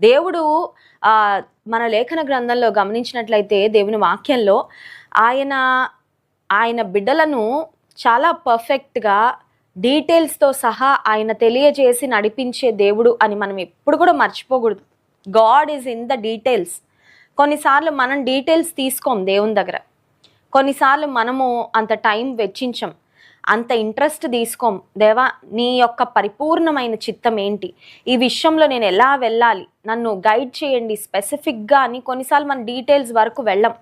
దేవుడు మన లేఖన గ్రంథంలో గమనించినట్లయితే దేవుని వాక్యంలో ఆయన ఆయన బిడ్డలను చాలా పర్ఫెక్ట్గా డీటెయిల్స్తో సహా ఆయన తెలియజేసి నడిపించే దేవుడు అని మనం ఎప్పుడు కూడా మర్చిపోకూడదు. God is in the details. కొన్నిసార్లు మనం డీటెయిల్స్ తీసుకోం దేవుని దగ్గర. కొన్నిసార్లు మనము అంత టైం వెచ్చించం. అంత ఇంట్రెస్ట్ తీసుకోం. దేవా నీ యొక్క పరిపూర్ణమైన చిత్తం ఏంటి? ఈ విషయంలో నేను ఎలా వెళ్ళాలి? నన్ను గైడ్ చేయండి స్పెసిఫిక్గా అని కొన్నిసార్లు మన డీటెయిల్స్ వరకు వెళ్ళం.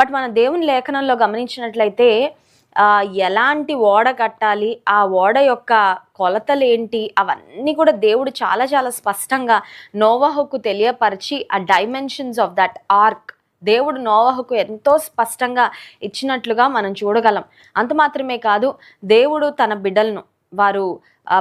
బట్ మన దేవుని లేఖనంలో గమనించినట్లయితే ఎలాంటి ఓడ కట్టాలి? ఆ ఓడ యొక్క కొలతలు ఏంటి? అవన్నీ కూడా దేవుడు చాలా చాలా స్పష్టంగా నోవాహుకు తెలియపరిచి ఆ డైమెన్షన్స్ ఆఫ్ దట్ ఆర్క్ దేవుడు నోవహకు ఎంతో స్పష్టంగా ఇచ్చినట్లుగా మనం చూడగలం. అంత మాత్రమే కాదు దేవుడు తన బిడ్డలను వారు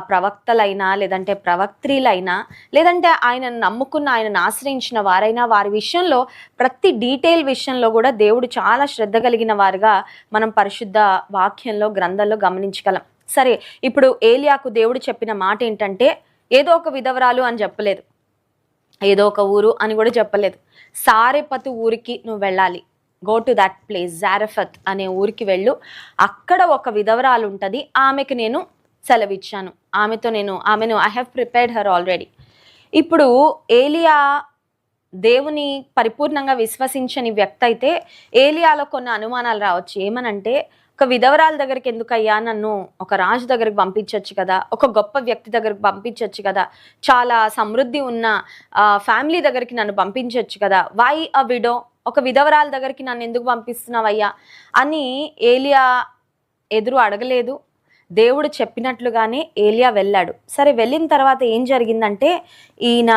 ప్రవక్తలైనా లేదంటే ప్రవక్త్రీలైనా లేదంటే ఆయనను నమ్ముకున్న ఆయనను ఆశ్రయించిన వారైనా వారి విషయంలో ప్రతి డీటెయిల్ విషయంలో కూడా దేవుడు చాలా శ్రద్ధ కలిగిన వారుగా మనం పరిశుద్ధ వాక్యంలో గ్రంథంలో గమనించగలం. సరే ఇప్పుడు ఏలియాకు దేవుడు చెప్పిన మాట ఏంటంటే ఏదో ఒక విధవరాలు అని చెప్పలేదు. ఏదో ఒక ఊరు అని కూడా చెప్పలేదు. సారెపతు ఊరికి నువ్వు వెళ్ళాలి. Go to that place Zarephath అనే ఊరికి వెళ్ళు. అక్కడ ఒక విధవరాలు ఉంటుంది. ఆమెకు నేను సెలవిచ్చాను. ఆమెతో నేను ఆమెను I have prepared her already ఇప్పుడు ఏలియా దేవుని పరిపూర్ణంగా విశ్వసించని వ్యక్తి అయితే ఏలియాలో కొన్ని అనుమానాలు రావచ్చు. ఏమనంటే ఒక విధవరాల దగ్గరికి ఎందుకయ్యా? నన్ను ఒక రాజు దగ్గరికి పంపించవచ్చు కదా? ఒక గొప్ప వ్యక్తి దగ్గరికి పంపించవచ్చు కదా? చాలా సమృద్ధి ఉన్న ఫ్యామిలీ దగ్గరికి నన్ను పంపించవచ్చు కదా? వై అ విడో ఒక విధవరాల దగ్గరికి నన్ను ఎందుకు పంపిస్తున్నావయ్యా? అని ఏలియా ఎదురు అడగలేదు. దేవుడు చెప్పినట్లుగానే ఏలియా వెళ్ళాడు. సరే వెళ్ళిన తర్వాత ఏం జరిగిందంటే ఈయన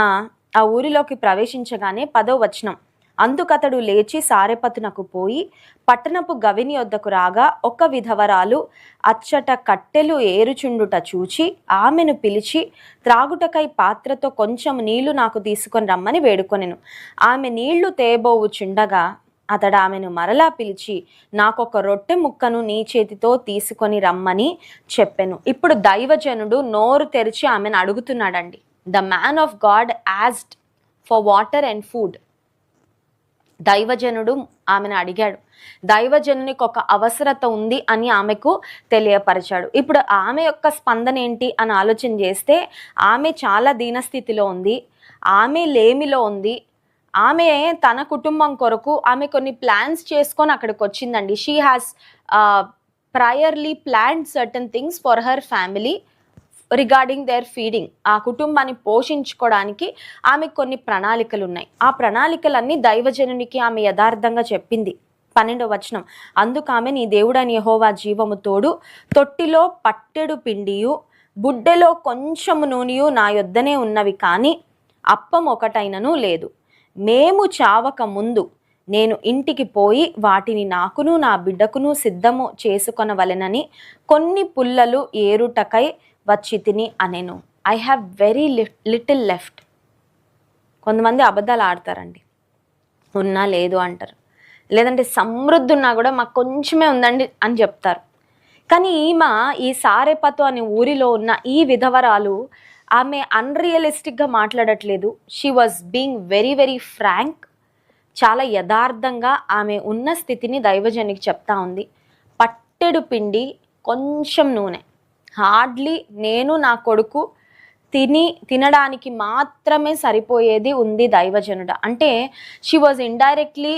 ఆ ఊరిలోకి ప్రవేశించగానే పదో వచనం. అందుకతడు లేచి సారెపతునకు పోయి పట్టణపు గవిని వద్దకు రాగా ఒక విధవరాలు అచ్చట కట్టెలు ఏరుచుండుట చూచి ఆమెను పిలిచి త్రాగుటకై పాత్రతో కొంచెం నీళ్ళు నాకు తీసుకొని రమ్మని వేడుకొనెను. ఆమె నీళ్ళు తేబోవుచుండగా అతడు ఆమెను మరలా పిలిచి నాకొక రొట్టె ముక్కను నీ చేతితో తీసుకొని రమ్మని చెప్పెను. ఇప్పుడు దైవజనుడు నోరు తెరిచి ఆమెను అడుగుతున్నాడండి. The man of God asked for water and food దైవజనుడు ఆమెను అడిగాడు. దైవజనునికి ఒక అవసరత ఉంది అని ఆమెకు తెలియపరిచాడు. ఇప్పుడు ఆమె యొక్క స్పందన ఏంటి అని ఆలోచన చేస్తే ఆమె చాలా దీనస్థితిలో ఉంది ఆమె లేమిలో ఉంది ఆమె తన కుటుంబం కొరకు ఆమె కొన్ని ప్లాన్స్ చేసుకొని అక్కడికి వచ్చిందండి. She has priorly plan certain things for her family regarding their feeding ఆ కుటుంబాన్ని పోషించుకోవడానికి ఆమె కొన్ని ప్రణాళికలు ఉన్నాయి ఆ ప్రణాళికలన్నీ దైవజనునికి ఆమె యథార్థంగా చెప్పింది. పన్నెండవ వచనం. అందుకు ఆమె నీ దేవుడని యహోవా జీవము తోడు తొట్టిలో పట్టెడు పిండియు బుడ్డెలో కొంచెము నూనెయు నా యొద్దనే ఉన్నవి కానీ అప్పం ఒకటైనను లేదు. మేము చావక ముందు నేను ఇంటికి పోయి వాటిని నాకును నా బిడ్డకును సిద్ధము చేసుకొనవలెనని కొన్ని పుల్లలు ఏరుటకై వచ్చి తిని అనేను. I have very little left కొంతమంది అబద్ధాలు ఆడతారండి. ఉన్నా లేదు అంటారు. లేదంటే సమృద్ధి ఉన్నా కూడా మాకు కొంచెమే ఉందండి అని చెప్తారు. కానీ ఈమె ఈ సారేపతు అనే ఊరిలో ఉన్న ఈ విధవరాలు ఆమె అన్రియలిస్టిక్గా మాట్లాడట్లేదు. She was being very very frank చాలా యథార్థంగా ఆమె ఉన్న స్థితిని దైవజనికి చెప్తా ఉంది. పట్టెడు పిండి కొంచెం నూనె. హార్డ్లీ నేను నా కొడుకు తిని తినడానికి మాత్రమే సరిపోయేది ఉంది దైవజనుడ. అంటే she was indirectly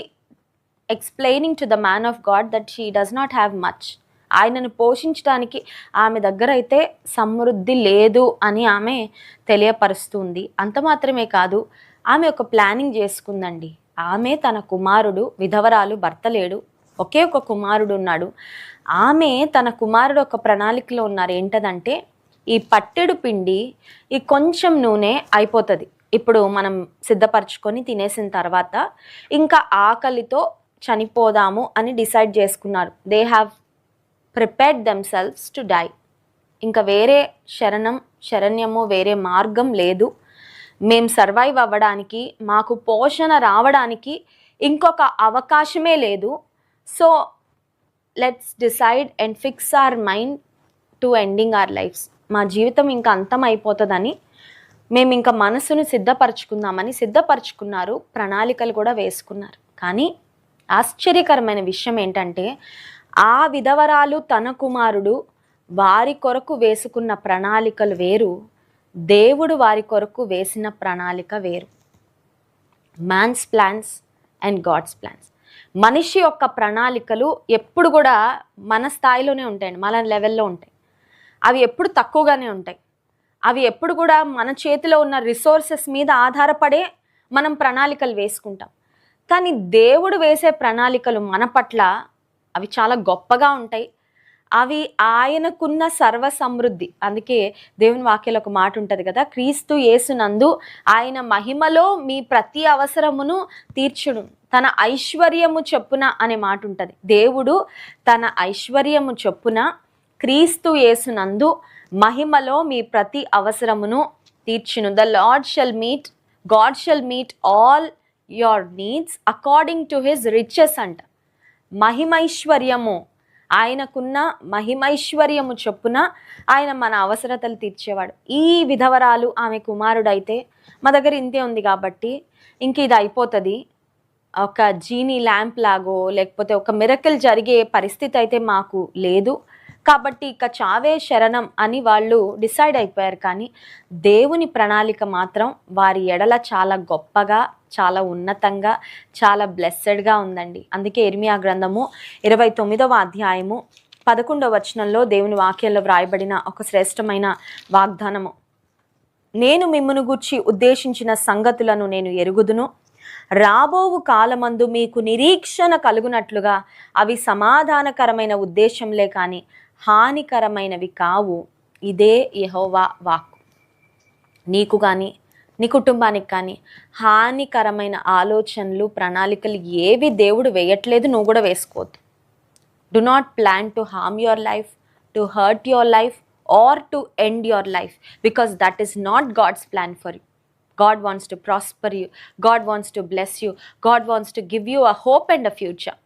explaining to the man of God that she does not have much ఆయనను పోషించడానికి ఆమె దగ్గర అయితే సమృద్ధి లేదు అని ఆమె తెలియపరుస్తుంది. అంత మాత్రమే కాదు ఆమె ఒక ప్లానింగ్ చేసుకుందండి. ఆమె తన కుమారుడు విధవరాలు భర్త లేడు. ఒకే ఒక కుమారుడు ఉన్నాడు ఆమె తన కుమారుడు ఒక ప్రణాళికలో ఉన్నారు. ఏంటదంటే ఈ పట్టెడు పిండి ఈ కొంచెం నూనె అయిపోతుంది. ఇప్పుడు మనం సిద్ధపరచుకొని తినేసిన తర్వాత ఇంకా ఆకలితో చనిపోదాము అని డిసైడ్ చేసుకున్నారు. They have prepared themselves to die ఇంకా వేరే శరణం శరణ్యము వేరే మార్గం లేదు. మేము సర్వైవ్ అవ్వడానికి మాకు పోషణ రావడానికి ఇంకొక అవకాశమే లేదు. So let's decide and fix our mind to ending our lives మా జీవితం ఇంకా అంతం అయిపోతుందని మేము ఇంకా మనసును సిద్ధపరచుకుందామని సిద్ధపరచుకున్నారు ప్రణాళికలు కూడా వేసుకున్నారు. కానీ ఆశ్చర్యకరమైన విషయం ఏంటంటే ఆ విధవరాలు తన కుమారుడు వారి కొరకు వేసుకున్న ప్రణాళికలు వేరు దేవుడు వారి కొరకు వేసిన ప్రణాళిక వేరు. Man's plans and God's plans మనిషి యొక్క ప్రణాళికలు ఎప్పుడు కూడా మన స్థాయిలోనే ఉంటాయండి మన లెవెల్లో ఉంటాయి. అవి ఎప్పుడు తక్కువగానే ఉంటాయి. అవి ఎప్పుడు కూడా మన చేతిలో ఉన్న రిసోర్సెస్ మీద ఆధారపడే మనం ప్రణాళికలు వేసుకుంటాం. కానీ దేవుడు వేసే ప్రణాళికలు మన పట్ల అవి చాలా గొప్పగా ఉంటాయి. అవి ఆయనకున్న సర్వ సమృద్ధి అందుకే దేవుని వాక్యలో ఒక మాట ఉంటుంది కదా క్రీస్తు యేసునందు ఆయన మహిమలో మీ ప్రతి అవసరమును తీర్చుడు తన ఐశ్వర్యము చొప్పున అనే మాట ఉంటుంది. దేవుడు తన ఐశ్వర్యము చొప్పున క్రీస్తు యేసునందు మహిమలో మీ ప్రతి అవసరమును తీర్చును. The Lord shall meet God shall meet all your needs according to his riches అంట. మహిమైశ్వర్యము ఆయనకున్న మహిమైశ్వర్యము చొప్పున ఆయన మన అవసరతలు తీర్చేవాడు. ఈ విధవరాలు ఆమె కుమారుడైతే మా దగ్గర ఇంతే ఉంది కాబట్టి ఇంక ఇది అయిపోతుంది. ఒక జీనీ ల్యాంప్ లాగో లేకపోతే ఒక మిరకల్ జరిగే పరిస్థితి అయితే మాకు లేదు. కాబట్టి ఇక చావే శరణం అని వాళ్ళు డిసైడ్ అయిపోయారు. కానీ దేవుని ప్రణాళిక మాత్రం వారి ఎడల చాలా గొప్పగా చాలా ఉన్నతంగా చాలా బ్లెస్సెడ్గా ఉందండి. అందుకే ఎర్మియా గ్రంథము ఇరవై తొమ్మిదవ అధ్యాయము పదకొండవ వచనంలో దేవుని వాక్యంలో వ్రాయబడిన ఒక శ్రేష్టమైన వాగ్దానము. నేను మిమ్మును గూర్చి ఉద్దేశించిన సంగతులను నేను ఎరుగుదును. రాబోవు కాలమందు మీకు నిరీక్షణ కలుగునట్లుగా అవి సమాధానకరమైన ఉద్దేశంలే కానీ హానికరమైనవి కావు. ఇదే యెహోవా వాక్కు. నీకు కానీ నీ కుటుంబానికి కానీ హానికరమైన ఆలోచనలు ప్రణాళికలు ఏవి దేవుడు వేయట్లేదు నువ్వు కూడా వేసుకోవద్దు. Do not plan to harm your life to hurt your life or to end your life because that is not God's plan for you God wants to prosper you. God wants to bless you. God wants to give you a hope and a future.